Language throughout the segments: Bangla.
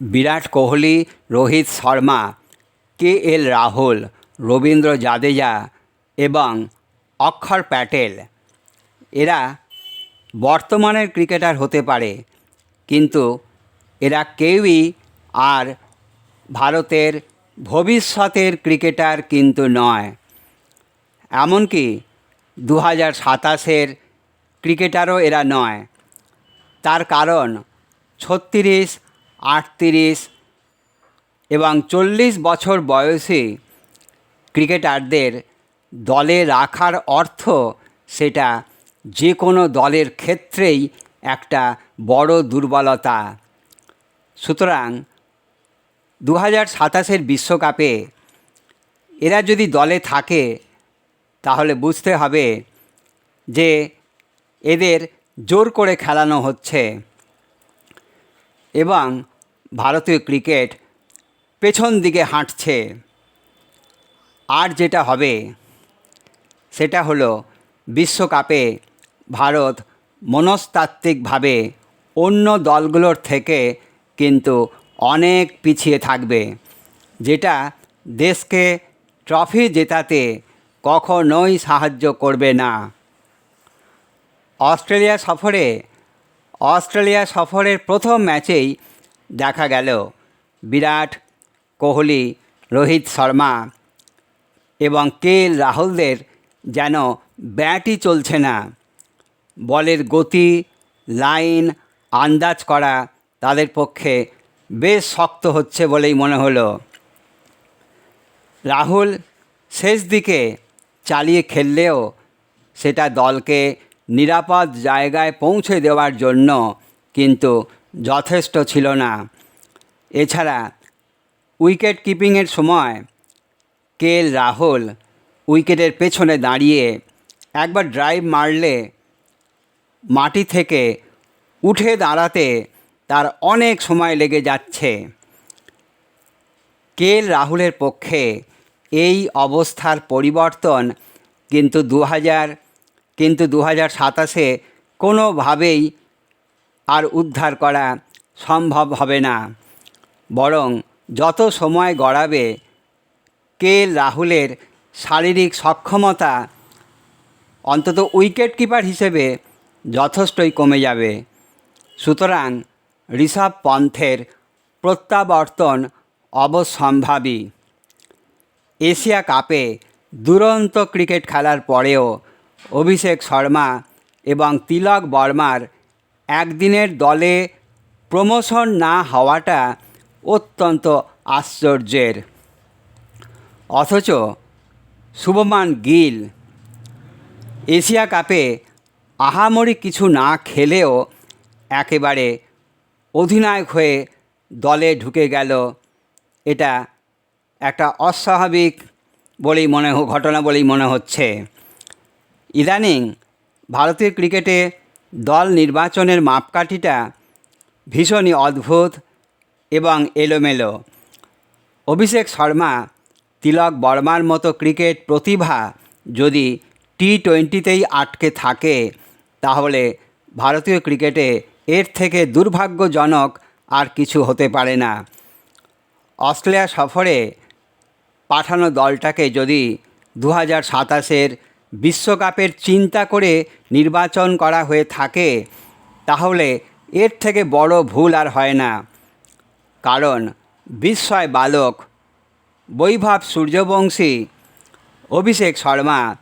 বিরাট কোহলি, রোহিত শর্মা, কে এল রাহুল, রবীন্দ্র জাদেজা এবং অক্ষর প্যাটেল। এরা বর্তমানের ক্রিকেটার হতে পারে, কিন্তু এরা কেউই আর ভারতের ভবিষ্যতের ক্রিকেটার কিন্তু নয়। এমনকি দু হাজার সাতাশের ক্রিকেটারও এরা নয়। তার কারণ ছত্রিশ আটত্রিশ এবং চল্লিশ বছর বয়সী ক্রিকেটারদের দলে রাখার অর্থ সেটা যে কোনো দলের ক্ষেত্রেই একটা বড় দুর্বলতা। সুতরাং দু হাজার সাতাশের বিশ্বকাপে এরা যদি দলে থাকে, তাহলে বুঝতে হবে যে এদের জোর করে খেলানো হচ্ছে। এবং ভারতীয় ক্রিকেট পেছন দিকে হাঁটছে। আর যেটা হবে, সেটা হলো বিশ্বকাপে ভারত মনস্তাত্ত্বিকভাবে অন্য দলগুলোর থেকে কিন্তু অনেক পিছিয়ে থাকবে, যেটা দেশকে ট্রফি জেতাতে কখনোই সাহায্য করবে না। অস্ট্রেলিয়া সফরে অস্ট্রেলিয়া সফরের প্রথম ম্যাচেই দেখা গেল বিরাট কোহলি, রোহিত শর্মা এবং কে রাহুলদের যেন ব্যাটই চলছে না। বলের গতি, লাইন, আন্দাজ করা তাদের পক্ষে বেশ শক্ত হচ্ছে বলেই মনে হলো। রাহুল শেষ দিকে চালিয়ে খেললেও সেটা দলকে নিরাপদ জায়গায় পৌঁছে দেওয়ার জন্য কিন্তু যথেষ্ট ছিল না। এছাড়া উইকেট কিপিংয়ের সময় কে রাহুল উইকেটের পেছনে দাঁড়িয়ে একবার ড্রাইভ মারলে মাটি থেকে উঠে দাঁড়াতে তার অনেক সময় লেগে যাচ্ছে। কে রাহুলের পক্ষে এই অবস্থার পরিবর্তন কিন্তু দু হাজার কিন্তু দু হাজার সাতাশে কোনোভাবেই আর উদ্ধার করা সম্ভব হবে না। বরং যত সময় গড়াবে, কে রাহুলের শারীরিক সক্ষমতা, অন্তত উইকেট কিপার হিসেবে যথেষ্টই কমে যাবে। সুতরাং ঋষভ পন্থের প্রত্যাবর্তন অবশ্যম্ভাবী এশিয়া কাপে দুরন্ত ক্রিকেট খেলার পরেও অভিষেক শর্মা এবং তিলক বর্মার একদিনের দলে প্রমোশন না হওয়াটা অত্যন্ত আশ্চর্যের। অথচ শুভমান গিল এশিয়া কাপে আহামরি কিছু না খেলেও একেবারে অধিনায়ক হয়ে দলে ঢুকে গেল। এটা একটা অস্বাভাবিক বলেই মনে ঘটনা বলেই মনে হচ্ছে। ইদানিং ভারতীয় ক্রিকেটে দল নির্বাচনের মাপকাঠিটা ভীষণই অদ্ভুত এবং এলোমেলো। অভিষেক শর্মা, তিলক বর্মার মতো ক্রিকেট প্রতিভা যদি টি টোয়েন্টিতেই আটকে থাকে, তাহলে ভারতীয় ক্রিকেটে এর থেকে দুর্ভাগ্যজনক আর কিছু হতে পারে না। অস্ট্রেলিয়া সফরে পাঠানো দলটাকে যদি দু হাজার সাতাশের বিশ্বকাপের চিন্তা করে নির্বাচন করা হয়ে থাকে, তাহলে এর থেকে বড় ভুল আর হয় না। কারণ বিস্ময় বালক, বৈভব সূর্যবংশী, অভিষেক শর্মা,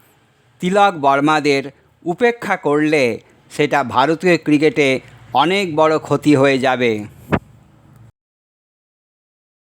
তিলক বর্মাদের উপেক্ষা করলে সেটা ভারতীয় ক্রিকেটে অনেক বড় ক্ষতি হয়ে যাবে।